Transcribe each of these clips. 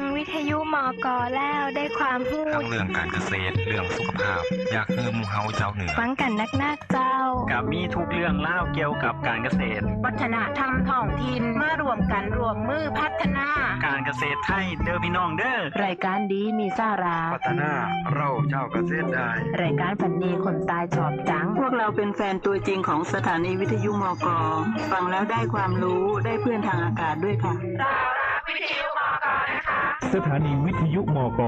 งวิทยุมอกอแล้วได้ความรู้ทั้งเรื่องการเกษตรเรื่องสุขภาพ อยากให้หมู่เฮาเจ้าเหนือฟังกันนักๆเจ้ากับมีทุกเรื่องเล่าวเกี่ยวกับการเกษตร วัฒนธรรมท้องถิ่นมารวมกันรวมมือพัฒนา การเกษตรไทยเด้อพี่น้องเด้อรายการดีมีสาระพัฒนาเราเจ้าเกษตรได้รายการฝันดีคนตายชอบจัง พวกเราเป็นแฟนตัวจริงของสถานีวิทยุมกฟังแล้วได้ความรู้ได้เพื่อนทางอากาศด้วยค่ะ สถานีวิทยุมก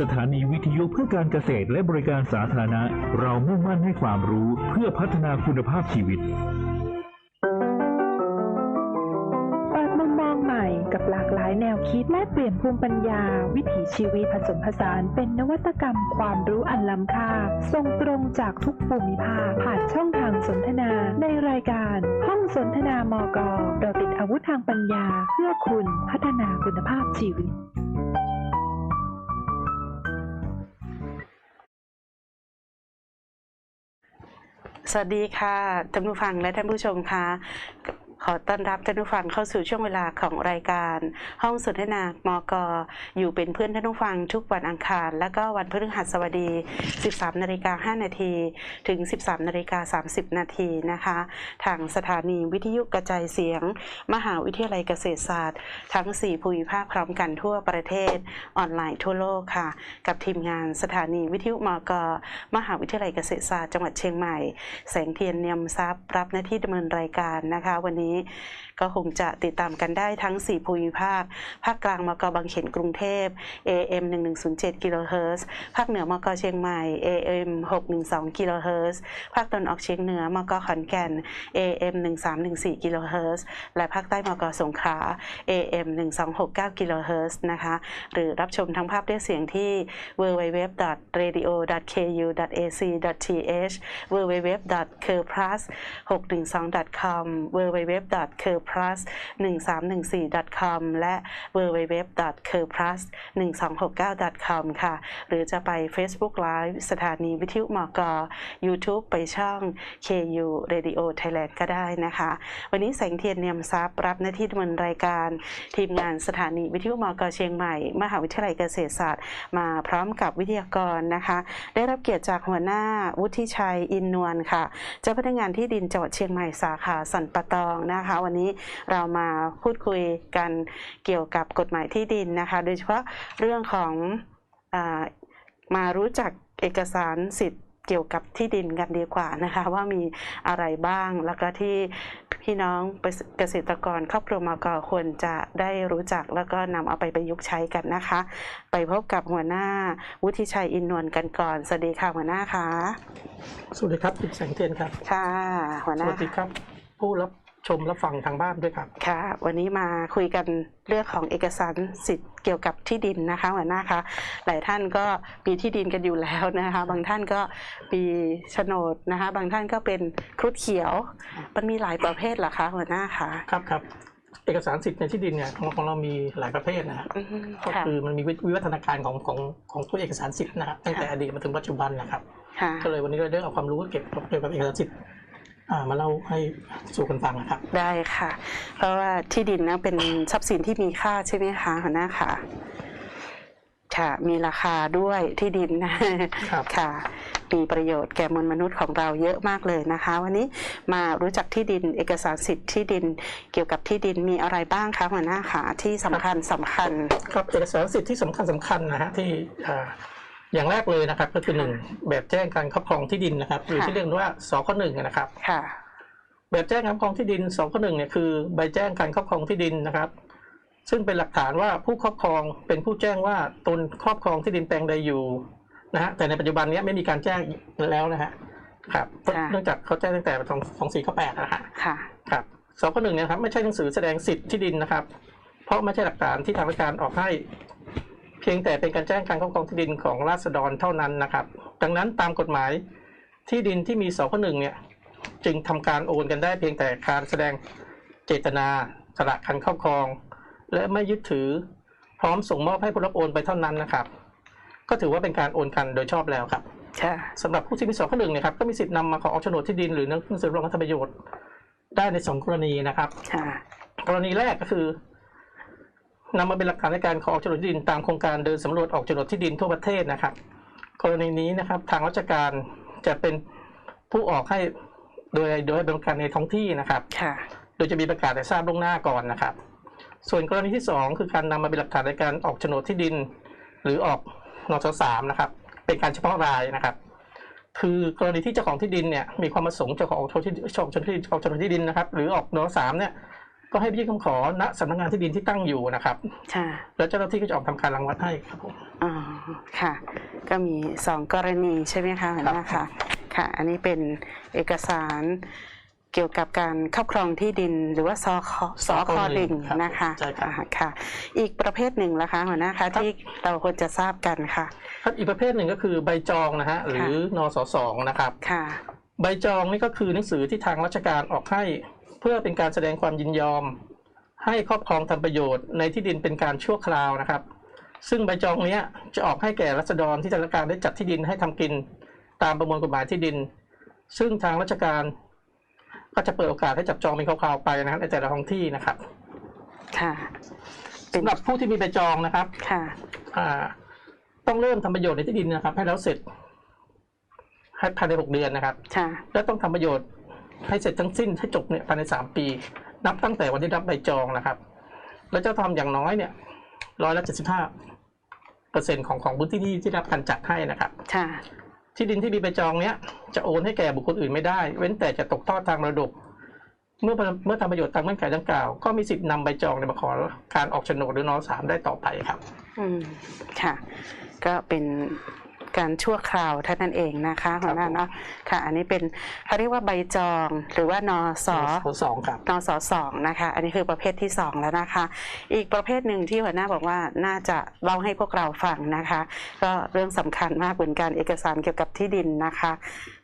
สถานีวิทยุเพื่อการเกษตรและบริการสาธารณะ เรามุ่งมั่นให้ความรู้เพื่อพัฒนาคุณภาพชีวิต เปิดมุมมองใหม่กับหลากหลายแนวคิดและเปลี่ยนภูมิปัญญา วิถีชีวิตผสมผสานเป็นนวัตกรรมความรู้อันล้ำค่าส่งตรงจากทุกภูมิภาคผ่านช่องทางสนทนาในรายการห้องสนทนามกเราติดอาวุธทางปัญญา เพื่อคุณพัฒนาคุณภาพชีวิต สวัสดีค่ะท่านผู้ฟังและท่านผู้ชมค่ะ ขอต้อนรับท่านผู้ฟังเข้าสู่ช่วงเวลาของรายการ ห้องสนทนามกอยู่เป็นเพื่อนท่านผู้ฟังทุกวันอังคาร และก็วันพฤหัสบดี 13นาฬิกา5นาทีถึง 13นาฬิกา30นาทีนะคะ ทางสถานีวิทยุกระจายเสียง มหาวิทยาลัยเกษตรศาสตร์ ทั้ง 4 ภูมิภาคพร้อมกันทั่วประเทศออนไลน์ทั่วโลกค่ะ กับทีมงานสถานีวิทยุมกมหาวิทยาลัยเกษตรศาสตร์จังหวัดเชียงใหม่ แสงเทียนเนียมทรัพย์รับหน้าที่ดำเนินรายการนะคะ วันนี้นี้ก็คงจะติดตามกันได้ทั้ง 4 ภูมิภาค ภาคกลางมกบางเขนกรุงเทพ AM 1107กิโลเฮิรตซ์ภาคเหนือมกเชียงใหม่ AM 612กิโลเฮิรตซ์ภาคตะวันออกเฉียงเหนือมกขอนแก่น AM 1314กิโลเฮิรตซ์และภาคใต้มกสงขลา AM 1269กิโลเฮิรตซ์นะคะหรือรับชมทั้งภาพและเสียงที่ www.radio.ku.ac.th www.curplus612.com www www.curplus1314.com และ www.curplus1269.com ค่ะ หรือจะไป Facebook Live สถานีวิทยุมก YouTube ไปช่อง KU Radio Thailand ก็ได้นะคะ วันนี้แสงเทียนเนียมทรัพย์รับหน้าที่ดำเนินรายการทีมงานสถานีวิทยุมก เชียงใหม่ มหาวิทยาลัยเกษตรศาสตร์ มาพร้อมกับวิทยากรนะคะ ได้รับเกียรติจากหัวหน้าวุฒิชัยอินนวลค่ะ เจ้าพนักงานที่ดินจังหวัดเชียงใหม่สาขาสันปะตองนะคะ วันนี้เรามาพูดคุยกันเกี่ยวกับกฎหมายที่ดินนะคะ โดยเฉพาะเรื่องของอามารู้จักเอกสารสิทธิ์เกี่ยวกับที่ดินกันดีกว่านะคะ ว่ามีอะไรบ้างแล้วก็ที่พี่น้องเกษตรกรครอบครัวมกควรจะได้รู้จักแล้วก็นำเอาไปประยุกต์ใช้กันนะคะ ไปพบกับหัวหน้าวุฒิชัยอินนวลกันก่อนสวัสดีค่ะหัวหน้าคะสวัสดีครับคุณแสงเทียนครับค่ะหัวหสน้าวัสดีครับ ผู้รับ ชมรับฟังทางบ้านด้วยครับ ค่ะ วันนี้มาคุยกันเรื่องของเอกสารสิทธิ์เกี่ยวกับที่ดินนะคะหัวหน้าคะหลายท่านก็มีที่ดินกันอยู่แล้วนะคะ บางท่านก็มีโฉนดนะคะ บางท่านก็เป็นครุฑเขียว มันมีหลายประเภทเหรอคะหัวหน้าคะครับครับเอกสารสิทธิ์ในที่ดินเนี่ยของของเรามีหลายประเภทนะฮะอืมก็ค่ะคือมันมีวิวัฒนาการของของของตัวเอกสารสิทธิ์นะฮะตั้งแต่อดีตมาถึงปัจจุบันนะครับค่ะก็เลยวันนี้ก็ได้เอาความรู้เก็บเกี่ยวกับเอกสารสิทธิ์อ่า มาเล่าให้สู่กันฟังนะครับ ได้ค่ะ เพราะว่าที่ดินนะเป็นทรัพย์สินที่มีค่าใช่ไหมคะหัวหน้าค่ะค่ะมีราคาด้วยที่ดินนะครับค่ะมีประโยชน์แก่มวลมนุษย์ของเราเยอะมากเลยนะคะ วันนี้มารู้จักที่ดินเอกสารสิทธิ์ที่ดิน เกี่ยวกับที่ดินมีอะไรบ้างคะหัวหน้าค่ะที่สำคัญสำคัญครับเอกสารสิทธิ์ที่สำคัญสำคัญนะฮะที่ อ่าอย่างแรกเลยนะครับ ก็คือหนึ่งแบบแจ้งการครอบครองที่ดินนะครับ หรือค่ะที่เรียกว่าสคหนึ่งนะครับค่ะแบบแจ้งการครอบครองที่ดินสองข้อหนึ่งเนี่ยคือใบแจ้งการครอบครองที่ดินนะครับ ซึ่งเป็นหลักฐานว่าผู้ครอบครองเป็นผู้แจ้งว่าตนครอบครองที่ดินแปลงใดอยู่นะฮะแต่ในปัจจุบันเนี้ยไม่มีการแจ้งแล้วนะฮะครับค่ะเนื่องจากเขาแจ้งตั้งแต่สองสองสี่ข้อแปดนะฮะค่ะครับสองข้อหนึ่งเนี่ยนะครับไม่ใช่หนังสือแสดงสิทธิ์ที่ดินนะครับ เพราะไม่ใช่หลักฐานที่ทางราชการออกให้ เพียงแต่เป็นการแจ้งการครอบครองที่ดินของราษฎรเท่านั้นนะครับ ดังนั้นตามกฎหมายที่ดินที่มีสองข้อหนึ่งเนี่ยจึงทำการโอนกันได้เพียงแต่การแสดงเจตนาสละการครอบครอง และไม่ยึดถือพร้อมส่งมอบให้ผู้รับโอนไปเท่านั้นนะครับ ก็ถือว่าเป็นการโอนกันโดยชอบแล้วครับค่ะสำหรับผู้ที่มีสองข้อหนึ่งเนะครับก็มีสิทธิ์นำมาขอออกโฉนดที่ดินหรือหนังสือรองรับประโยชน์ได้ในสองกรณีนะครับค่ะกรณีแรกก็คือ นำมาเป็นหลักฐานในการขอออกโฉนดที่ดินตามโครงการเดินสำรวจออกโฉนดที่ดินทั่วประเทศนะครับ กรณีนี้นะครับทางราชการจะเป็นผู้ออกให้โดยโดยให้บริการในท้องที่นะครับค่ะโดยจะมีประกาศให้ทราบล่วงหน้าก่อนนะครับ ส่วนกรณีที่สองคือการนำมาเป็นหลักฐานในการออกโฉนดที่ดิน หรือออกนสสามนะครับ เป็นการเฉพาะรายนะครับ คือกรณีที่เจ้าของที่ดินเนี่ยมีความประสงค์จะขอออกโฉนดที่ออกโฉนดที่ออกโฉนดที่ดินนะครับ หรือออกนสสามเนี่ย ก็ให้ไปยื่นคำขอณสำนักงานที่ดินที่ตั้งอยู่นะครับ ค่ะ แล้วเจ้าหน้าที่ก็จะออกทำการรังวัดให้ครับผม อ๋อ ค่ะ ก็มีสองกรณีใช่ไหมคะหัวหน้าครัค่ะบค่ะ อันนี้เป็นเอกสารเกี่ยวกับการครอบครองที่ดินหรือว่าสคสคหนึ่งรับนะคะใช่ครับ อ่าค่ะ อีกประเภทหนึ่งละคะหัวหน้าคะที่เราควรจะทราบกันค่ะ ครับอีกประเภทหนึ่งก็คือใบจองนะฮะหรือนสสองนะครับ ค่ะ ใบจองนี่ก็คือหนังสือที่ทางราชการออกให้ เพื่อเป็นการแสดงความยินยอม ให้ครอบครองทำประโยชน์ในที่ดินเป็นการชั่วคราวนะครับ ซึ่งใบจองเนี้ยจะออกให้แก่รัษฎรที่ทางราชการได้จัดที่ดินให้ทำกินตามประมวลกฎหมายที่ดิน ซึ่งทางราชการก็จะเปิดโอกาสให้จับจองเป็นคราวๆไปนะครับในแต่ละท้องที่นะครับ ค่ะเป็นสำหรับผู้ที่มีใบจองนะครับ ค่ะอ่าต้องเริ่มทำประโยชน์ในที่ดินนะครับ ให้แล้วเสร็จให้ภายในหกเดือนนะครับ ค่ะ และต้องทำประโยชน์ ให้เสร็จทั้งสิ้นให้จบเนี่ยภายในสามปี นับตั้งแต่วันที่รับใบจองนะครับ แล้วจะทำอย่างน้อยเนี่ยร้อยละเจ็ดสิบห้าเปอร์เซ็นของของพื้นที่ที่ที่รับการจัดให้นะครับค่ะที่ดินที่มีใบจองเนี้ยจะโอนให้แก่บุคคลอื่นไม่ได้ เว้นแต่จะตกทอดทางมรดก เมื่อเมื่อทำประโยชน์ตามเงื่อนไขดังกล่าว ก็มีสิทธิ์นำใบจองเนี่ยมาขอการออกโฉนดหรือนอสามได้ต่อไปครับ อืมค่ะ ก็เป็น การชั่วคราวเท่านั้นเองนะคะหัวหน้าเนาะค่ะ อันนี้เป็นเขาเรียกว่าใบจองหรือว่านสสองครับนสสองนะคะ อันนี้คือประเภทที่สองแล้วนะคะ อีกประเภทหนึ่งที่หัวหน้าบอกว่าน่าจะเล่าให้พวกเราฟังนะคะ ก็เรื่องสำคัญมากเหมือนกันเอกสารเกี่ยวกับที่ดินนะคะ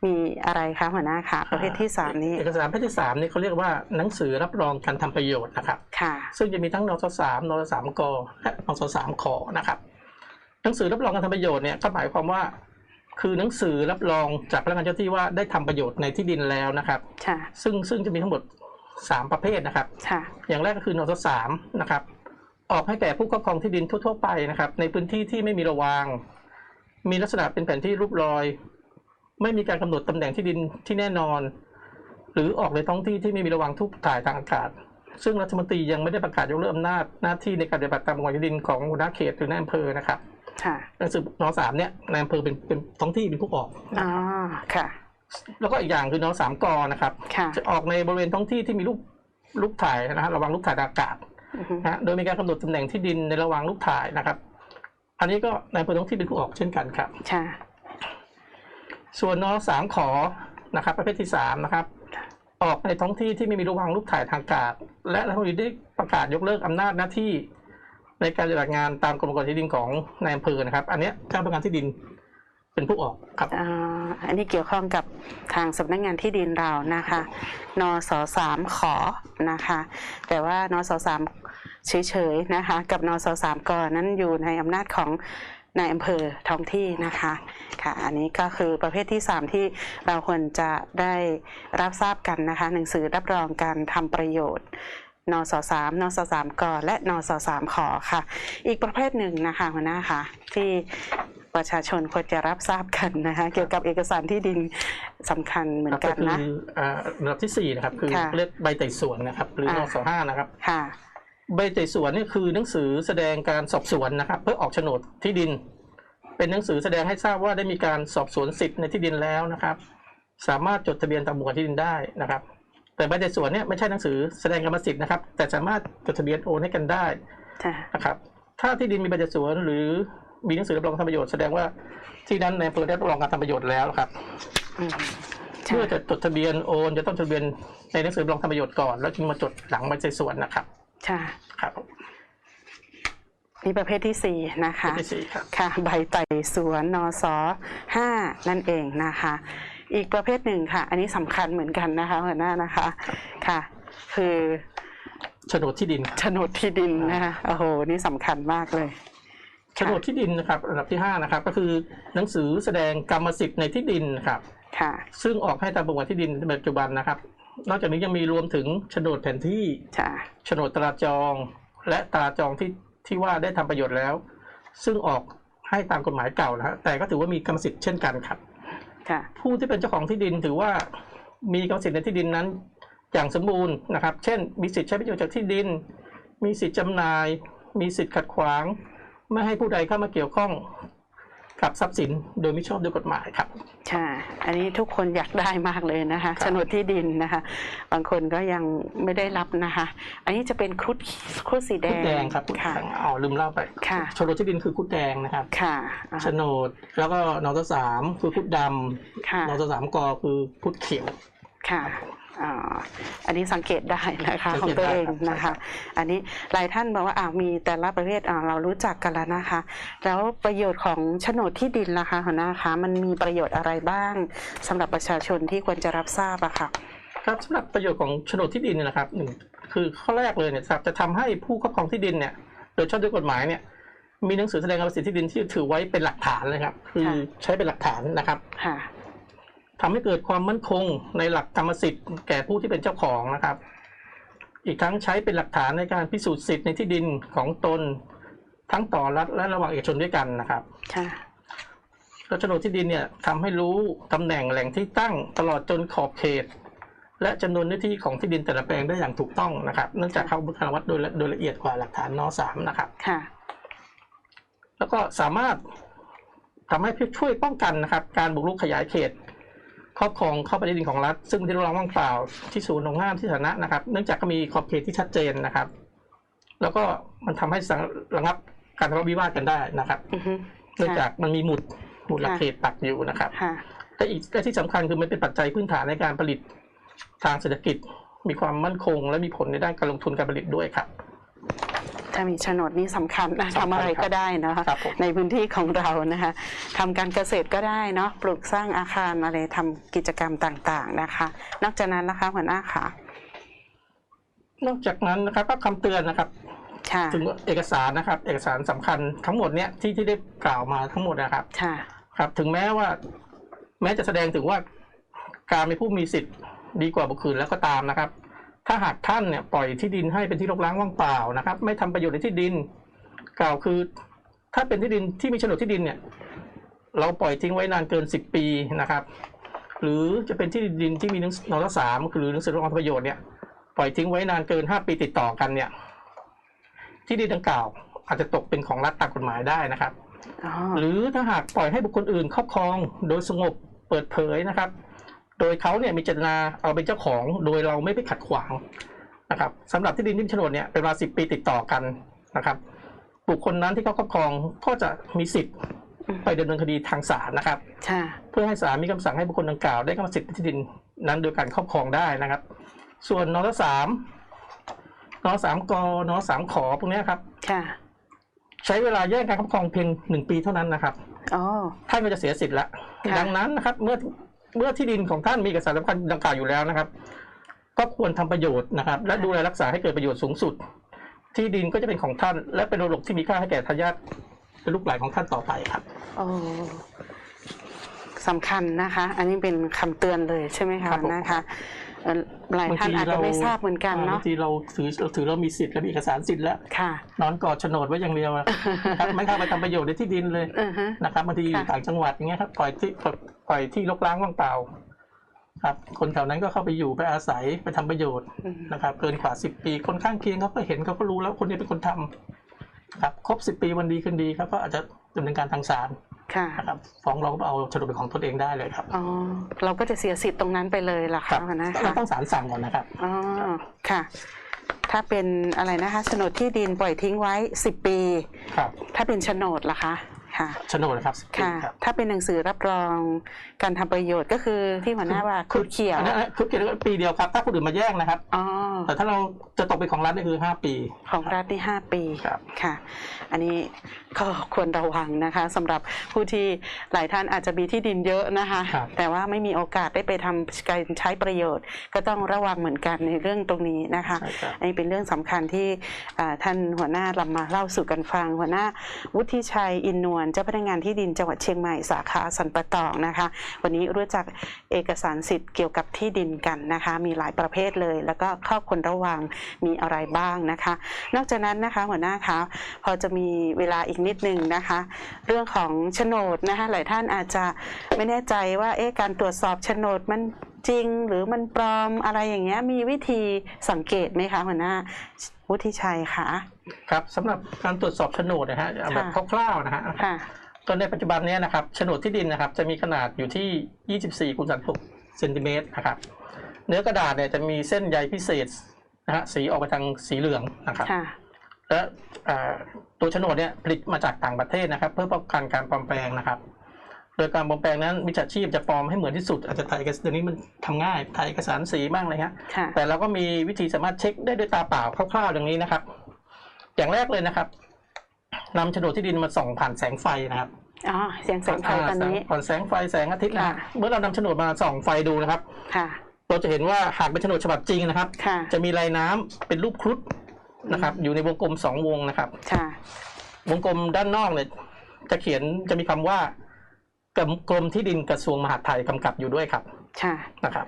มีอะไรคะหัวหน้าคะประเภทที่สามนี้เอกสารประเภทที่สามนี่เขาเรียกว่าหนังสือรับรองการทำประโยชน์นะครับค่ะ ซึ่งจะมีทั้งนสสามนสสามกและนสสามขอนะครับ หนังสือรับรองการทำประโยชน์เนี่ยก็หมายความว่า คือหนังสือรับรองจากพนักงานเจ้าที่ว่าได้ทำประโยชน์ในที่ดินแล้วนะครับค่ะซึ่งซึ่งจะมีทั้งหมดสามประเภทนะครับค่ะอย่างแรกก็คือนสสามนะครับ ออกให้แก่ผู้ครอบครองที่ดินทั่ว ๆ ไปนะครับ ในพื้นที่ที่ไม่มีระวาง มีลักษณะเป็นแผนที่รูปรอย ไม่มีการกำหนดตำแหน่งที่ดินที่แน่นอน หรือออกในท้องที่ที่ไม่มีระวางทุกถ่ายทางอากาศ ซึ่งรัฐมนตรียังไม่ได้ประกาศยกเลิกอำนาจหน้าที่ในการปฏิบัติตามประมวลที่ดินของหัวหน้าเขตหรือนายอำเภอนะครับ ค่ะหนังสือนสามเนี่ยนายอำเภอเป็นเป็นท้องที่เป็นผู้ออกอ๋อค่ะ แล้วก็อีกอย่างคือนสามกนะครับค่ะจะออกในบริเวณท้องที่ที่มีรูปรูปถ่ายนะฮะระวังรูปถ่ายทางอากาศอือฮึนะฮะโดยมีการกำหนดตำแหน่งที่ดินในระหว่างรูปถ่ายนะครับ อันนี้ก็นายอำเภอท้องที่เป็นผู้ออกเช่นกันครับค่ะส่วนนสามขอนะครับ ประเภทที่สามนะครับ ออกในท้องที่ที่ไม่มีระหว่างรูปถ่ายทางอากาศ และรัฐมนตรีได้ประกาศยกเลิกอำนาจหน้าที่ ในการปฏิบัติงานตามกฎหมายที่ดินของนายอำเภอนะครับ อันเนี้ยเจ้าพนักงานที่ดินเป็นผู้ออกครับอ่าอันนี้เกี่ยวข้องกับทางสำนักงานที่ดินเรานะคะนสสามขอนะคะ แต่ว่านสสามเฉยๆนะคะ กับนสสามกนั้นอยู่ในอำนาจของนายอำเภอท้องที่นะคะค่ะ อันนี้ก็คือประเภทที่ 3 ที่เราควรจะได้รับทราบกันนะคะ หนังสือรับรองการทำประโยชน์ นสสามนสสามกและนสสามขอค่ะ อีกประเภทหนึ่งนะคะหัวหน้าค่ะ ที่ประชาชนควรจะรับทราบกันนะคะเกี่ยวกับเอกสารที่ดินสำคัญเหมือนกันก็นะคืออ่าระดับที่สี่นะครับ คือค่ะเรียกใบไต่สวนนะครับ หรืออ่านสห้านะครับค่ะใบไต่สวนนี่คือหนังสือแสดงการสอบสวนนะครับ เพื่อออกโฉนดที่ดิน เป็นหนังสือแสดงให้ทราบว่าได้มีการสอบสวนสิทธิ์ในที่ดินแล้วนะครับ สามารถจดทะเบียนตามหมวดที่ดินได้นะครับ แต่ใบไต่สวนเนี่ยไม่ใช่หนังสือแสดงกรรมสิทธิ์นะครับ แต่สามารถจดทะเบียนโอนให้กันได้ค่ะนะครับ ถ้าที่ดินมีใบไต่สวนหรือมีหนังสือรับรองทำประโยชน์แสดงว่าที่นั้นในอำเภอได้รับรองการทำประโยชน์แล้วครับอืมเมื่อจะจดทะเบียนโอนจะต้องจดทะเบียนในหนังสือรับรองทำประโยชน์ก่อน แล้วจึงมาจดหลังใบไต่สวนนะครับค่ะครับนี่ประเภทที่สี่นะคะที่สี่ครับค่ะ ใบไต่สวนนสห้านั่นเองนะคะ อีกประเภทหนึ่งค่ะ อันนี้สำคัญเหมือนกันนะคะหัวหน้านะคะค่ะ คือโฉนดที่ดินโฉนดที่ดินนะคะโอ้โหนี่สำคัญมากเลยโฉนดที่ดินนะครับระดับที่ห้านะครับก็คือหนังสือแสดงกรรมสิทธิ์ในที่ดินครับค่ะ ซึ่งออกให้ตามประมวลที่ดินในปัจจุบันนะครับ นอกจากนี้ยังมีรวมถึงโฉนดแผนที่จ้ะโฉนดตราจอง และตราจองที่ที่ว่าได้ทำประโยชน์แล้ว ซึ่งออกให้ตามกฎหมายเก่านะฮะแต่ก็ถือว่ามีกรรมสิทธิ์เช่นกันครับค่ะ ผู้ที่เป็นเจ้าของที่ดินถือว่ามีกรรมสิทธิ์ในที่ดินนั้น อย่างสมบูรณ์นะครับ เช่น มีสิทธิ์ใช้ประโยชน์จากที่ดิน มีสิทธิ์จำหน่าย มีสิทธิ์ขัดขวาง ไม่ให้ผู้ใดเข้ามาเกี่ยวข้อง กับทรัพย์สินโดยไม่ชอบด้วยกฎหมายครับ ค่ะ อันนี้ทุกคนอยากได้มากเลยนะคะครับโฉนดที่ดินนะคะ บางคนก็ยังไม่ได้รับนะคะ อันนี้จะเป็นครุฑครุฑสีแดคุดงแดงครับคุดค่ะแดงอ๋อลืมเล่าไปค่ะ โฉนดที่ดินคือคุดแดงนะครับค่ะอ่าโฉนดแล้วก็นอตสามคือคุดดค่ะำนอตสามกอคือคุดเขียว ค่ะ อ่าอันนี้สังเกตได้นะคะสังเกตของตัวเองได้ครับนะใช่ครัคะบอันนี้หลายท่านบอกว่าอ่ามีแต่ละประเภทอ่าเรารู้จักกันแล้วนะคะ แล้วประโยชน์ของโฉนดที่ดินล่ะคะหัวหน้าคะมันมีประโยชน์อะไรบ้างสำหรับประชาชนที่ควรจะรับทราบอะค่ะครับสำหรับประโยชน์ของโฉนดที่ดินเนยนะครับหนึ่งคือข้อแรกเลยเนี่ยครับจะทำให้ผู้ครอบครองที่ดินเนี่ยโดยชอบด้วยกฎหมายเนี่ยมีหนังสือแสดงกรรมสิทธิ์ที่ดินที่ถือไว้เป็นหลักฐานเลยครับคือค่ะใช้เป็นหลักฐานนะครับค่ะ ทำให้เกิดความมั่นคงในหลักกรรมสิทธิ์แก่ผู้ที่เป็นเจ้าของนะครับ อีกทั้งใช้เป็นหลักฐานในการพิสูจน์สิทธิ์ในที่ดินของตนทั้งต่อรัฐและระหว่างเอกชนด้วยกันนะครับค่ะแล้วโฉนดที่ดินเนี่ยทำให้รู้ตำแหน่งแหล่งที่ตั้งตลอดจนขอบเขต และจำนวนเนื้อที่ของที่ดินแต่ละแปลงได้อย่างถูกต้องนะครับ เนื่องจากเขาบุคลวัดโดยละโดยละเอียดกว่าหลักฐานนสามนะครับค่ะแล้วก็สามารถทำให้ช่วยป้องกันนะครับ การบุกรุกขยายเขต ครอบครองเข้าไปในดินของรัฐ ซึ่งเป็นที่รองว่างเปล่าที่ศูนย์ของห้ามที่สาธารณะนะครับ เนื่องจากก็มีขอบเขตที่ชัดเจนนะครับ แล้วก็มันทำให้สังระงับการทะเลาะวิวาทกันได้นะครับอือฮึเนื่องจากมันมีหมุดหมุดหลักค่ะเขตปักอยู่นะครับค่ะและอีกและที่สำคัญคือมันเป็นปัจจัยพื้นฐานในการผลิตทางเศรษฐกิจ มีความมั่นคง และมีผลในด้านการลงทุนการผลิตด้วยครับ ถ้ามีโฉนดนี่สำคัญนะสำคัญทำอะไรก็ได้นะคะครับผมในพื้นที่ของเรานะคะทำการเกษตรก็ได้เนาะปลูกสร้างอาคารอะไรทำกิจกรรมต่างๆนะคะ นอกจากนั้นนะคะหัวหน้าค่ะ นอกจากนั้นนะครับก็คำเตือนนะครับค่ะถึงเอกสารนะครับ เอกสารสำคัญทั้งหมดเนี้ยที่ที่ได้กล่าวมาทั้งหมดนะครับค่ะครับ ถึงแม้ว่า แม้จะแสดงถึงว่าการเป็นผู้มีสิทธิ์ดีกว่าบุคคลแล้วก็ตามนะครับ ถ้าหากท่านเนี่ยปล่อยที่ดินให้เป็นที่รกร้างว่างเปล่านะครับ ไม่ทำประโยชน์ในที่ดิน กล่าวคือ ถ้าเป็นที่ดินที่มีโฉนดที่ดินเนี่ยเราปล่อยทิ้งไว้นานเกินสิบปีนะครับ หรือจะเป็นที่ดินที่มีหนังสือนรสามหรือหนังสือรับรองประโยชน์เนี่ยปล่อยทิ้งไว้นานเกินห้าปีติดต่อกันเนี่ยที่ดินดังกล่าวอาจจะตกเป็นของรัฐตามกฎหมายได้นะครับอ๋อหรือถ้าหากปล่อยให้บุคคลอื่นครอบครองโดยสงบเปิดเผยนะครับ โดยเขาเนี่ยมีเจตนาเอาเป็นเจ้าของโดยเราไม่ไปขัดขวางนะครับสำหรับที่ดินที่มีโฉนดเนี่ยเป็นเวลาสิบปีติดต่อกันนะครับ บุคคลนั้นที่เขาครอบครองก็จะมีสิทธิ์ไปดำเนินคดีทางศาลนะครับค่ะเพื่อให้ศาลมีคำสั่งให้บุคคลดังกล่าวได้กรรมสิทธิ์ในที่ดินนั้นโดยการครอบครองได้นะครับ ส่วนนรสามนรสามกนรสามขอพวกเนี้ยครับค่ะใช้เวลาแย่งการครอบครองเพียงหนึ่งปีเท่านั้นนะครับอ๋อท่านก็จะเสียสิทธิ์ละค่ะดังนั้นนะครับ เมื่อ เมื่อที่ดินของท่านมีเอกสารสำคัญดังกล่าวอยู่แล้วนะครับ ก็ควรทำประโยชน์นะครับ และดูแลรักษาให้เกิดประโยชน์สูงสุด ที่ดินก็จะเป็นของท่าน และเป็นมรดกที่มีค่าให้แก่ทายาทเป็นลูกหลานของท่านต่อไปครับ โอ้สำคัญนะคะ อันนี้เป็นคำเตือนเลยใช่ไหมครัคะบผม นะคะเอ่อ หลายท่านอาจจะไม่ทราบเหมือนกันเนาะบางทีเราถือเราถือเรามีสิทธิ์และมีเอกสารสิทธิ์แล้วค่ะ นอนกอดโฉนดไว้อย่างเดียวนะครับไม่เข้าไปทำประโยชน์ในที่ดินเลยอือฮะนะครับบางทีอยู่ค่ะต่างจังหวัดอย่างเงี้ยครับปล่อยที่ปล่อยที่รกร้างว่างเปล่า ครับ คนแถวนั้นก็เข้าไปอยู่ไปอาศัยไปทำประโยชน์อืมนะครับ เกินกว่าสิบปี คนข้างเคียงเขาก็เห็นเขาก็รู้แล้วคนนี้เป็นคนทำครับ ครบสิบปีวันดีคืนดีครับก็อาจจะดำเนินการทางศาล ค่ะ นะครับฟ้องร้องเอาโฉนดเป็นของตนเองได้เลยครับอ๋อ เราก็จะเสียสิทธิ์ตรงนั้นไปเลยล่ะครัคะหัวหนะเราคะต้องศาลสั่งก่อนนะครับ อ๋อ ค่ะ ถ้าเป็นอะไรนะคะโฉนดที่ดินปล่อยทิ้งไว้สิบปี ครับ ถ้าเป็นโฉนดล่ะคะ ค่ะโฉนดนะครับ10ปีค่ะครับถ้าเป็นหนังสือรับรองการทำประโยชน์ก็คือที่หัวหน้าว่าคุดเขียวอันนั้นคือเขียนปีเดียวครับ ถ้าคนอื่นมาแย่งนะครับ อ๋อแต่ถ้าเราจะตกเป็นของรัฐนี่คือห้าปีของรัฐนี่ห้าปี ครับ ค่ะ อันนี้ก็ควรระวังนะคะสำหรับผู้ที่หลายท่านอาจจะมีที่ดินเยอะนะคะ ครับ แต่ว่าไม่มีโอกาสได้ไปทำการใช้ประโยชน์ ก็ต้องระวังเหมือนกันในเรื่องตรงนี้นะคะ ใช่ครับ อันนี้เป็นเรื่องสำคัญที่อ่าท่านหัวหน้าลำมาเล่าสู่กันฟัง หัวหน้าวุฒิชัยอินนวลเจ้าพนักงานที่ดินจังหวัดเชียงใหม่สาขาสันปะตองนะคะ วันนี้รู้จักเอกสารสิทธิ์เกี่ยวกับที่ดินกันนะคะ มีหลายประเภทเลย แล้วก็ข้อควรระวังมีอะไรบ้างนะคะ นอกจากนั้นนะคะหัวหน้าคะพอจะมีเวลาอีกนิดนึงนะคะ เรื่องของโฉนดนะคะหลายท่านอาจจะไม่แน่ใจว่าเอ๊ะการตรวจสอบโฉนดมันจริงหรือมันปลอมอะไรอย่างเงี้ยมีวิธีสังเกตไหมคะหัวหน้าวุฒิชัยคะ ครับสำหรับการตรวจสอบโฉนดนะฮะเอาแบบคร่าวๆนะฮะค่ะ ตอนในปัจจุบันเนี้นะครับโฉนดที่ดินนะครับ จะมีขนาดอยู่ที่ 24คูณ36เซนติเมตรนะครับ เนื้อกระดาษเนี่ยจะมีเส้นใยพิเศษนะฮะสีออกไปทางสีเหลืองนะครับ ค่ะ และอ่าตัวโฉนดเนี่ยผลิตมาจากต่างประเทศนะครับ เพื่อป้องกันการปลอมแปลงนะครับ โดยการปลอมแปลงนั้นมิจฉาชีพจะปลอมให้เหมือนที่สุด อาจจะถ่ายเอกสารเดี๋ยวนี้มันทำง่ายถ่ายเอกสารสีบ้างอะไรเงี้ย ค่ะ แต่เราก็มีวิธีสามารถเช็คได้ด้วยตาเปล่าคร่าวๆอย่างนี้นะครับ อย่างแรกเลยนะครับนำโฉนดที่ดินมาส่องผ่านแสงไฟนะครับอ๋อเสียงแสงไฟตอนนี้ผ่านแสงไฟแสงอาทิตย์นะฮะค่ะเมื่อเรานำโฉนดมาส่องไฟดูนะครับ ค่ะ เราจะเห็นว่าหากเป็นโฉนดฉบับจริงนะครับค่ะจะมีลายน้ำเป็นรูปครุฑนะครับ อยู่ในวงกลมสองวงนะครับ ค่ะ วงกลมด้านนอกเนี่ยจะเขียนจะมีคำว่ากรมกรมที่ดินกระทรวงมหาดไทยกำกับอยู่ด้วยครับ ค่ะ นะครับ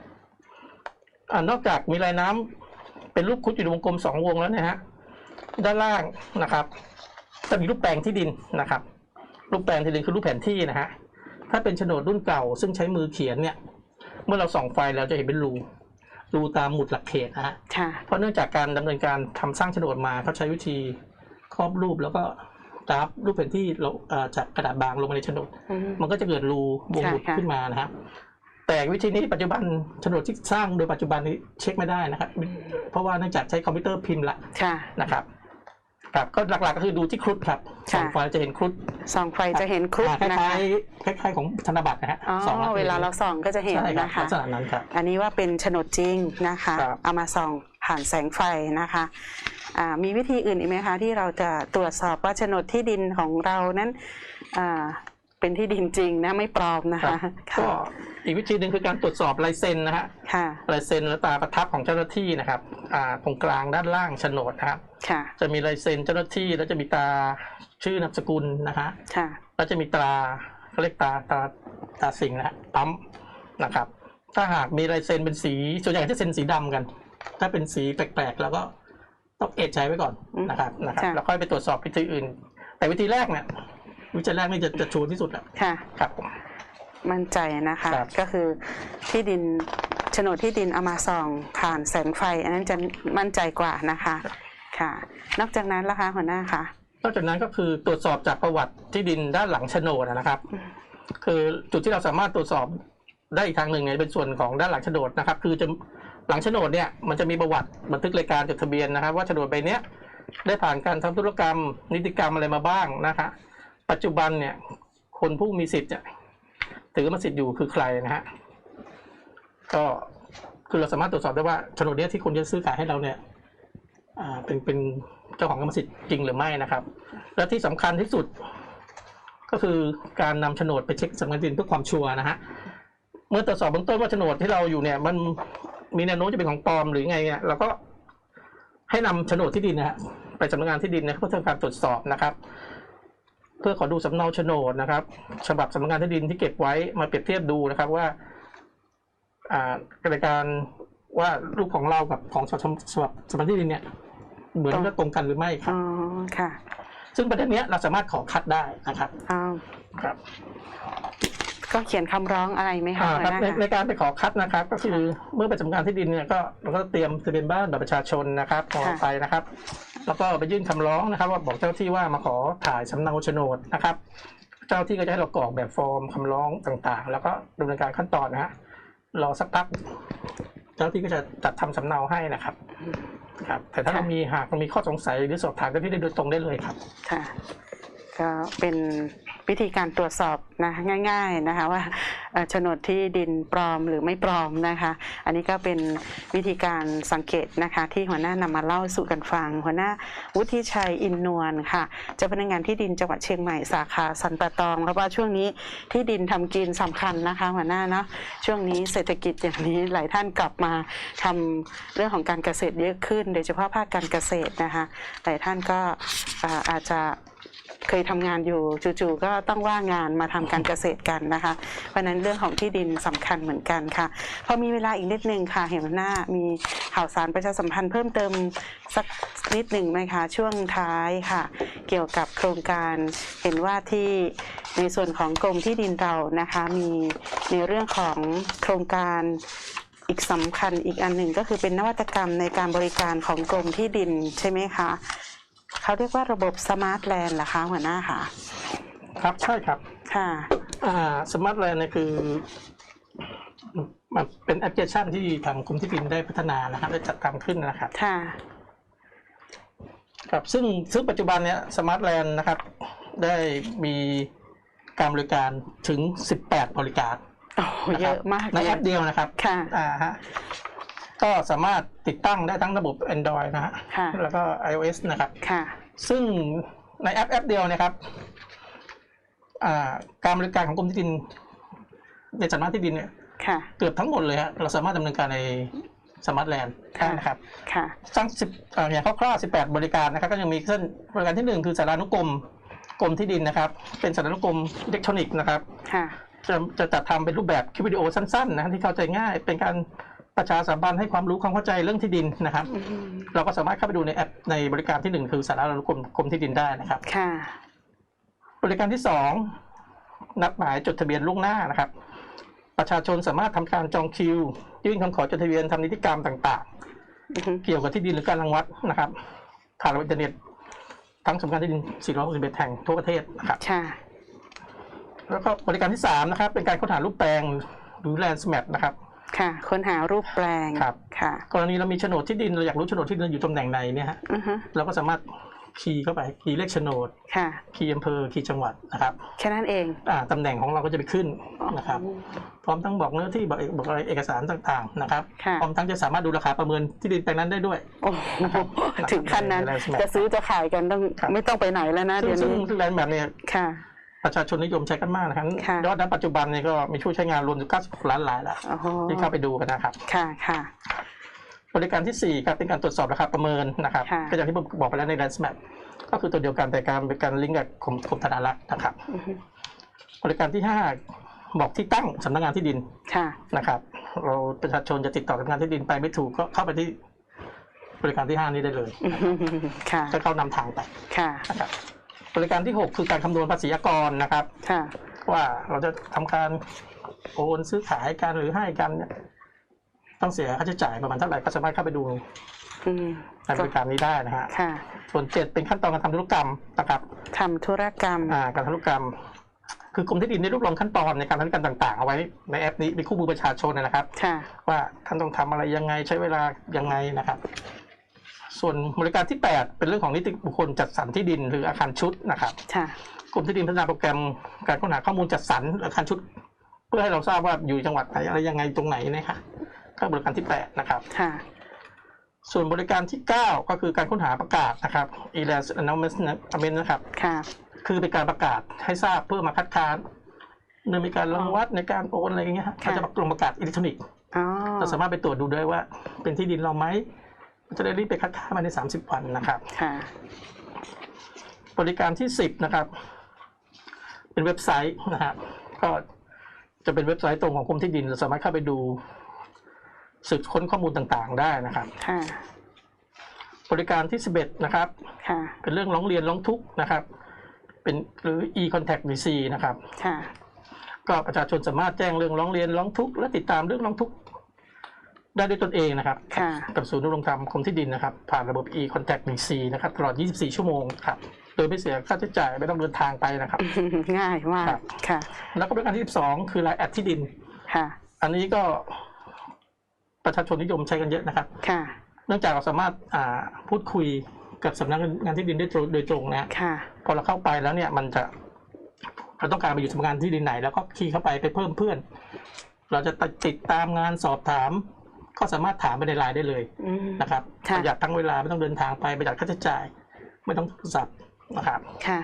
อ่านอกจากมีลายน้ำเป็นรูปครุฑอยู่ในวงกลมสองวงแล้วนะฮะ ด้านล่างนะครับ จะมีรูปแปลงที่ดินนะครับ รูปแปลงที่ดินคือรูปแผนที่นะฮะถ้าเป็นโฉนดรุ่นเก่า ซึ่งใช้มือเขียนเนี่ย เมื่อเราส่องไฟเราจะเห็นเป็นรูรูตามหมุดหลักเขตนะฮะค่ะเพราะเนื่องจากการดำเนินการทำสร้างโฉนดมาเขาใช้วิธีครอบรูปแล้วก็กราฟรูปแผนที่เราเอ่อจากกระดาษบางลงมาในโฉนดอืมมันก็จะเกิดรูวงหมุดค่ะขึ้นมานะครับแต่วิธีนี้ปัจจุบันโฉนดที่สร้างโดยปัจจุบันนี้เช็คไม่ได้นะครับ เพราะว่าเนื่องจากใช้คอมพิวเตอร์พิมพ์ละค่ะนะครับ ครับก็หลักๆก็คือดูที่ครุฑครับสค่ะองไฟล์จะเห็นครุฑส่องไฟจะเห็นครุฑอ่าคนะล้าคะยๆคล้ายๆของธนบัตรนะฮะอ๋อสองลักษณะเวลาเราส่องก็จะเห็นใช่ครับนะคะ ลักษณะนั้นครับ อันนี้ว่าเป็นโฉนดจริงนะคะ ครับ เอามาส่องผ่านแสงไฟนะคะอ่ามีวิธีอื่นอีกไหมคะที่เราจะตรวจสอบว่าโฉนดที่ดินของเรานั้นอ่าเป็นที่ดินจริงนะไม่ปลอมนะครัคะบก็อีกวิธีหนึ่งคือการตรวจสอบลายเซ็นนะฮะค่ะ ลายเซ็นและตราประทับของเจ้าหน้าที่นะครับอ่าตรงกลางด้านล่างโฉนดนะครับค่ะ จะมีลายเซ็นเจ้าหน้าที่แล้วจะมีตราชื่อนามสกุลนะฮะค่ะแล้วจะมีตราเขาเรียกตราตราตราสิงห์นะฮะปั๊มนะครับ ถ้าหากมีลายเซ็นเป็นสีส่วนใหญ่จะเซ็นสีดำกัน ถ้าเป็นสีแปลกๆแล้วก็ต้องเอะใจไว้ก่อนอืมนะครับนะครับค่ะแล้วค่อยไปตรวจสอบวิธีอื่น แต่วิธีแรกเนี่ยวิธีแรกนี่จะจะชัวร์ที่สุดแหละค่ะครับผมมั่นใจนะคะครับก็คือที่ดินโฉนดที่ดินเอามาส่องผ่านแสงไฟ อันนั้นจะมั่นใจกว่านะคะ ค่ะ นอกจากนั้นล่ะคะหัวหน้าคะนอกจากนั้นก็คือตรวจสอบจากประวัติที่ดินด้านหลังโฉนดนะครับ คือจุดที่เราสามารถตรวจสอบได้อีกทางหนึ่งเนี่ยเป็นส่วนของด้านหลังโฉนดนะครับ คือจะหลังโฉนดเนี่ยมันจะมีประวัติบันทึกรายการจดทะเบียนนะครับ ว่าโฉนดใบเนี้ยได้ผ่านการทำธุรกรรม นิติกรรมอะไรมาบ้างนะคะปัจจุบันเนี่ย คนผู้มีสิทธิ์เนี่ยถือกรสิทธิ์อยู่คือใครนะฮะก็คือเราสามารถตรวจสอบได้ว่าโฉนดเนี้ยที่คนจะซื้อขายให้เราเนี่ย เป็นเป็นเจ้าของกรรมสิทธิ์จริงหรือไม่นะครับ และที่สำคัญที่สุด ก็คือการนำโฉนดไปเช็คสำนักงานที่ดินเพื่อความชัวร์นะฮะเมื่อตรวจสอบเบื้องต้นว่าโฉนดที่เราอยู่เนี่ย มันมีแนวโน้มจะเป็นของปลอมหรือไงเนี่ยเราก็ให้นำโฉนดที่ดินนะฮะไปสำนักงานที่ดินนะเพื่อทำการตรวจสอบนะครับ เพื่อขอดูสำเนาโฉนดนะครับ ฉบับสำนักงานที่ดินที่เก็บไว้มาเปรียบเทียบดูนะครับว่า อ่ารายการ ว่ารูปของเรากับของฉบับฉบับสำนักงานที่ดินเนี่ยเหมือนกันตรงกันหรือไม่ครัอ๋บอค่ะ ซึ่งประเด็นเนี้ยเราสามารถขอคัดได้นะครับอ้าวครับ ก็เขียนคำร้องอะไรไหมคะอ่าหัวครับหน้าในในคะการไปขอคัดนะครับ ก็คือเมื่อไปสำนักงานที่ดินเนี่ยก็เราก็เตรียมทะเบียนบ้านบัตรประชาชนนะครับขอไปนะครับ แล้วก็ไปยื่นคำร้องนะครับ ว่าบอกเจ้าที่ว่ามาขอถ่ายสำเนาโฉนดนะครับ เจ้าที่ก็จะให้เรากรอกแบบฟอร์มคำร้องต่างๆ แล้วก็ดำเนินการขั้นตอนนะฮะรอสักพักเจ้าที่ก็จะจัดทำสำเนาให้นะครับ ครับ แต่ถ้าเรามีหากเรามีข้อสงสัยหรือสอบถามเจ้าที่ได้โดยตรงได้เลยครับ ค่ะ ก็เป็น วิธีการตรวจสอบนะง่ายๆนะคะว่าโฉนดที่ดินปลอมหรือไม่ปลอมนะคะ อันนี้ก็เป็นวิธีการสังเกตนะคะที่หัวหน้านำมาเล่าสู่กันฟัง หัวหน้าวุฒิชัยอินนวลค่ะเจ้าพนักงานที่ดินจังหวัดเชียงใหม่สาขาสันปะตอง เพราะว่าช่วงนี้ที่ดินทำกินสำคัญนะคะ หัวหน้าเนาะช่วงนี้เศรษฐกิจอย่างนี้หลายท่านกลับมาทำเรื่องของการเกษตรเยอะขึ้น โดยเฉพาะภาคการเกษตรนะคะหลายท่านก็อาจจะ เคยทำงานอยู่จู่ๆก็ต้องว่างงานมาทำการเกษตรกันนะคะ เพราะนั้นเรื่องของที่ดินสำคัญเหมือนกันค่ะ พอมีเวลาอีกนิดนึงค่ะ เห็นหน้ามีข่าวสารประชาสัมพันธ์เพิ่มเติมสักนิดหนึ่งไหมคะช่วงท้ายค่ะ เกี่ยวกับโครงการเห็นว่าที่ในส่วนของกรมที่ดินเรานะคะมีในเรื่องของโครงการอีกสำคัญอีกอันหนึ่งก็คือเป็นนวัตกรรมในการบริการของกรมที่ดินใช่ไหมคะ เขาเรียกว่าระบบสมาร์ทแลนด์เหรอคะหัวหน้าค่ะครับใช่ครับค่ะอ่าสมาร์ทแลนด์เนี่ยคือมันเป็นแอปพลิเคชันที่ทางกรมที่ดินได้พัฒนานะครับได้จัดทำขึ้นนะครับค่ะครับซึ่งซึ่งปัจจุบันเนี่ยสมาร์ทแลนด์นะครับ ได้มีการบริการถึง 18 บริการโอ้โหนะเยครับอะมากในเลยแอปเดียวนะครับ ค่ะอ่าฮะ ก็สามารถติดตั้งได้ทั้งระบบ Android นะฮะค่ะ แล้วก็ iOS นะครับ ค่ะ ซึ่งในแอปแอปเดียวนะครับอ่าการบริการของกรมที่ดินในสำนักที่ดินเนี่ยค่ะ เกือบทั้งหมดเลยฮะเราสามารถดำเนินการในสมาร์ทแลนด์ได้นะครับ ค่ะ ทั้งสิบอ่าอย่างคร่าวๆ 18 บริการนะครับ ก็ยังมีเช่นบริการที่หนึ่งคือสารานุกรมกรมที่ดินนะครับ เป็นสารานุกรมอิเล็กทรอนิกส์นะครับ ค่ะ จะจะจัดทำเป็นรูปแบบคลิปวิดีโอสั้นๆนะที่เข้าใจง่าย เป็นการ ประชาสัมพันธ์ให้ความรู้ความเข้าใจเรื่องที่ดินนะครับ เราก็สามารถเข้าไปดูในแอปในบริการที่หนึ่งคือสารานุกรมกรมที่ดินได้นะครับค่ะ บริการที่สองนัดหมายจดทะเบียนล่วงหน้านะครับ ประชาชนสามารถทำการจองคิว ยื่นคำขอจดทะเบียนทำนิติกรรมต่างอือฮึๆเกี่ยวกับที่ดินหรือการรังวัดนะครับผ่านระบบอินเทอร์เน็ตทั้งสำนักงานที่ดิน 461 แห่งทั่วประเทศนะครับค่ะแล้วก็บริการที่สามนะครับ เป็นการค้นหารูปแปลงหรือ Land Map นะครับ ค่ะ ค้นหารูปแปลงครับ ค่ะ กรณีเรามีโฉนดที่ดินเราอยากรู้โฉนดที่ดินอยู่ตำแหน่งไหนเนี่ยฮะอือฮึเราก็สามารถคีย์เข้าไปคีย์เลขโฉนดค่ะ คีย์อำเภอคีย์จังหวัดนะครับแค่นั้นเองอ่าตำแหน่งของเราก็จะไปขึ้นนะครับ พร้อมทั้งบอกเนื้อที่บอกเอกบอกอะไรเอกสารต่างๆนะครับค่ะ พร้อมทั้งจะสามารถดูราคาประเมินที่ดินแปลงนั้นได้ด้วย โอ้โหถึงขั้นนั้นใน Land Map จะซื้อจะขายกันต้องครับ ไม่ต้องไปไหนแล้วนะซึ่งเดี๋ยวซึ่งนี้ซึ่งแลนด์แบบเนี่ยค่ะ ประชาชนนิยมใช้กันมากนะครับค่ะยอดณปัจจุบันเนี่ยก็มีผู้ใช้งานรวมอยู่96ล้านรายแล้วโอ้โหที่เข้าไปดูกันนะครับ ค่ะค่ะบริการที่สี่ครับเป็นการตรวจสอบราคาประเมินนะครับค่ะก็อย่างที่ผมบอกไปแล้วใน Land Map ก็คือตัวเดียวกันแต่การเป็นการลิงก์กับกรมกรมธนารักษ์นะครับอือฮึบริการที่ห้าบอกที่ตั้งสำนักงานที่ดินค่ะนะครับ เราประชาชนจะติดต่อสำนักงานที่ดินไปไม่ถูกก็เข้าไปที่บริการที่ห้านี้ได้เลยอือฮึค่ะจะเข้านำทางไปค่ะนะครับ บริการที่หกคือการคำนวณภาษีอากรนะครับ ค่ะ ว่าเราจะทำการโอนซื้อขายกันหรือให้กันเนี่ยต้องเสียค่าใช้จ่ายประมาณเท่าไหร่ก็สามารถเข้าไปดูอืมในบริการนี้ได้นะฮะค่ะส่วนเจ็ดเป็นขั้นตอนการทำธุรกรรมนะครับทำธุรกรรม อ่าการทำธุรกรรม คือกรมที่ดินได้รวบรวมขั้นตอนในการทำธุรกรรมต่างๆเอาไว้ในแอปนี้เป็นคู่มือประชาชนนะครับ ค่ะ ว่าท่านต้องทำอะไรยังไงใช้เวลายังไงนะครับ ส่วนบริการที่ 8 เป็นเรื่องของนิติบุคคลจัดสรรที่ดินหรืออาคารชุดนะครับค่ะกรมที่ดินพัฒนาโปรแกรมการค้นหาข้อมูลจัดสรรอาคารชุด เพื่อให้เราทราบว่าอยู่จังหวัดไหนอะไรยังไงตรงไหนนะคะก็บริการที่ 8 นะครับค่ะส่วนบริการที่ 9 ก็คือการค้นหาประกาศนะครับ e l a n announcement นะครับค่ะคือเป็นการประกาศให้ทราบเพื่อมาคัดค้านเนื่องในการรังวัดในการโอนอะไรอย่างเงี้ยฮะค่ะเราจะลงประกาศอิเล็กทรอนิกส์อ๋อเราสามารถไปตรวจดูได้ว่า เป็นที่ดินเราไหม จะได้รีบไปคัดค้านภายใน 30 วันนะครับค่ะบริการที่ 10 นะครับ เป็นเว็บไซต์นะครับก็จะเป็นเว็บไซต์ตรงของกรมที่ดินเราสามารถเข้าไปดูสืบค้นข้อมูลต่างๆ ได้นะครับค่ะบริการที่ 11 นะครับค่ะเป็นเรื่องร้องเรียนร้องทุกข์นะครับ เป็นหรือ e-contact VC นะครับค่ะก็ประชาชนสามารถแจ้งเรื่องร้องเรียนร้องทุกข์และติดตามเรื่องร้องทุกข์ ได้ด้วยตนเองนะครับ ค่ะกับศูนย์ดำรงธรรมกรมที่ดินนะครับ ผ่านระบบ e-contact VC นะครับตลอด 24 ชั่วโมงครับโดยไม่เสียค่าใช้จ่ายไม่ต้องเดินทางไปนะครับ ง่ายมากครับ ค่ะ แล้วก็บริการที่ 12 คือไลน์แอดที่ดิน ค่ะ อันนี้ก็ประชาชนนิยมใช้กันเยอะนะครับ ค่ะ เนื่องจากเราสามารถอ่าพูดคุยกับสำนักงานที่ดินได้ตรงโดยตรงนะ ค่ะ พอเราเข้าไปแล้วเนี่ยมันจะเราต้องการไปอยู่สำนักงานที่ดินไหน แล้วก็คีย์เข้าไปไปเพิ่มเพื่อน เราจะติดตามงานสอบถาม ก็สามารถถามไปในไลน์ได้เลยอืมนะครับค่ะประหยัดทั้งเวลาไม่ต้องเดินทางไปประหยัดค่าใช้จ่าย ไม่ต้องโทรศัพท์นะครับค่ะ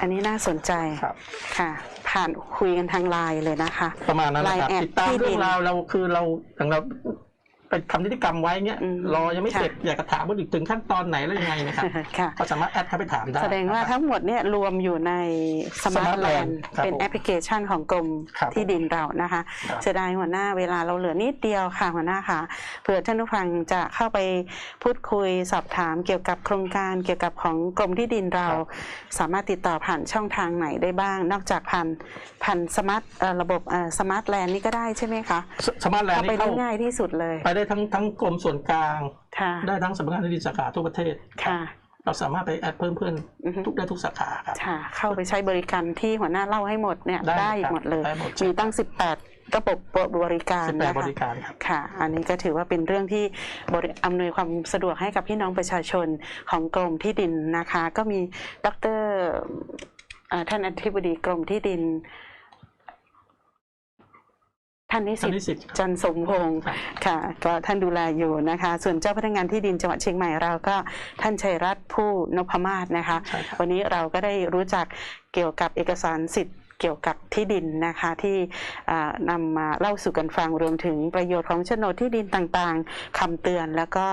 อันนี้น่าสนใจครับค่ะ ผ่านคุยกันทางไลน์เลยนะคะ ประมาณนั้นนะครับ Line แอดติดตามที่ดินเรื่องราวเราคือเราอย่างเรา ไปไปทำนิติกรรมไว้เงี้ยอืมรอยังไม่ค่ะเสร็จอยากจะถามว่าถึงขั้นตอนไหนแล้วยังไงนะครับค่ะก็สามารถแอดเข้าไปถามได้แสดงว่านะครับทั้งหมดเนี่ยรวมอยู่ในสมาร์ท Smart แลน Land ด์ครับเป็นผมแอปพลิเคชันของกรมครับที่ดินเรานะคะครับเสียดายหัวหน้าเวลาเราเหลือนิดเดียวค่ะหัวหน้าค่ะเผื่อท่านผู้ฟังจะเข้าไปพูดคุยสอบถามเกี่ยวกับโครงการเกี่ยวกับของกรมที่ดินเรา สามารถติดต่อผ่านช่องทางไหนได้บ้าง นอกจากผ่านผ่านสมาร์ทเอ่อระบบสมาร์ทแลนด์นี่ก็ได้ใช่ไหมคะสสมาร์ทแลนเข้าด์ไปนี่ได้เข้าง่ายที่สุดเลยไปได้ทั้งทั้งกรมส่วนกลางค่ะได้ทั้งสำนักงานที่ดินสาขาทั่วประเทศค่ะ เราสามารถไปแอดเพิ่มเพื่อนอือฮึทุกได้ทุกสาขาครับค่ะ เข้าไปใช้บริการที่หัวหน้าเล่าให้หมดเนี่ยได้ได้ครับหมดเลยได้หมดมีตั้ง 18ระบบบริการสิบแปดนะบคะริการครับค่ะ อันนี้ก็ถือว่าเป็นเรื่องที่บริอำนวยความสะดวกให้กับพี่น้องประชาชนของกรมที่ดินนะคะ ก็มีดรเอ่อท่านอธิบดีกรมที่ดิน ท่านนิสิท่านตนิสิตจันทร์สมพงศ์ครับค่ะ ก็ท่านดูแลอยู่นะคะ ส่วนเจ้าพนักงานที่ดินจังหวัดเชียงใหม่เราก็ท่านชัยรัตน์ผู้นพมาศนะคะ ใช่ครับ วันนี้เราก็ได้รู้จักเกี่ยวกับเอกสารสิทธิ์เกี่ยวกับที่ดินนะคะที่อ่านำมาเล่าสู่กันฟังรวมถึงประโยชน์ของโฉนดที่ดินต่างๆคำเตือน แล้วก็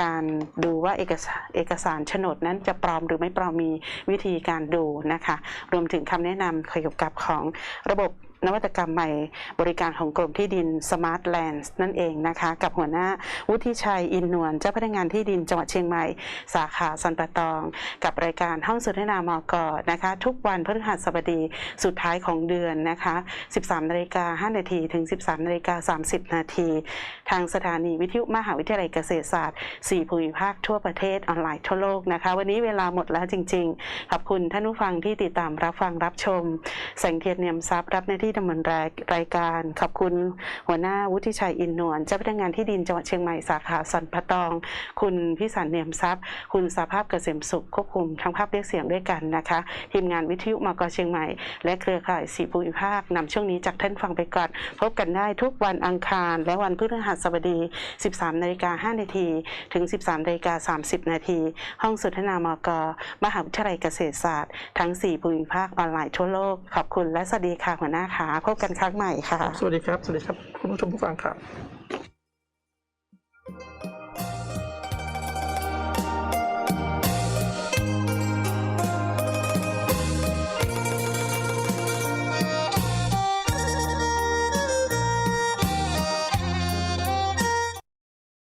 การดูว่าเอกสารเอกสารโฉนดนั้นจะปลอมหรือไม่ปลอมมีวิธีการดูนะคะ รวมถึงคำแนะนำเกี่ยวกับของระบบ นวัตกรรมใหม่บริการของกรมที่ดิน Smart Lands นั่นเองนะคะ กับหัวหน้าวุฒิชัยอินนวลเจ้าพนักงานที่ดินจังหวัดเชียงใหม่ สาขาสันปะตอง กับรายการห้องสนทนามอกนะคะ ทุกวันพฤหัสบดีสุดท้ายของเดือนนะคะ 13นาฬิกา5นาทีถึง 13นาฬิกา30 นาทีทางสถานีวิทยุมหาวิทยาลัยเกษตรศาสตร์ 4 ภูมิภาคทั่วประเทศออนไลน์ทั่วโลกนะคะ วันนี้เวลาหมดแล้วจริง ๆ ขอบคุณท่านผู้ฟังที่ติดตามรับฟังรับชม แสงเทียนเนียมทรัพย์รับหน้าที่ดำเนินรายรายการ ขอบคุณหัวหน้าวุฒิชัยอินนวลเจ้าพนักงานที่ดินจังหวัดเชียงใหม่สาขาสันปะตอง คุณพิสันเนียมทรัพย์ คุณสาภาพเกษมสุขควบคุมทั้งภาพเรียกเสียงด้วยกันนะคะ ทีมงานวิทยุมกเชียงใหม่ และเครือข่ายสีภูมิภาคนำช่วงนี้จากท่านฟังไปก่อน พบกันได้ทุกวันอังคาร และวันพฤหัสบดี 13นาฬิกา5นาทีถึง 13นาฬิกา30นาทีห้องสนทนามกมหาวิทยาลัยเกษตรศาสตร์ ทั้ง 4 ภูมิภาคออนไลน์ทั่วโลก ขอบคุณและสวัสดีค่ะหัวหน้าขาพบกันครั้งใหม่ค่ะ สวัสดีครับ สวัสดีครับ คุณผู้ชมผู้ฟังครับ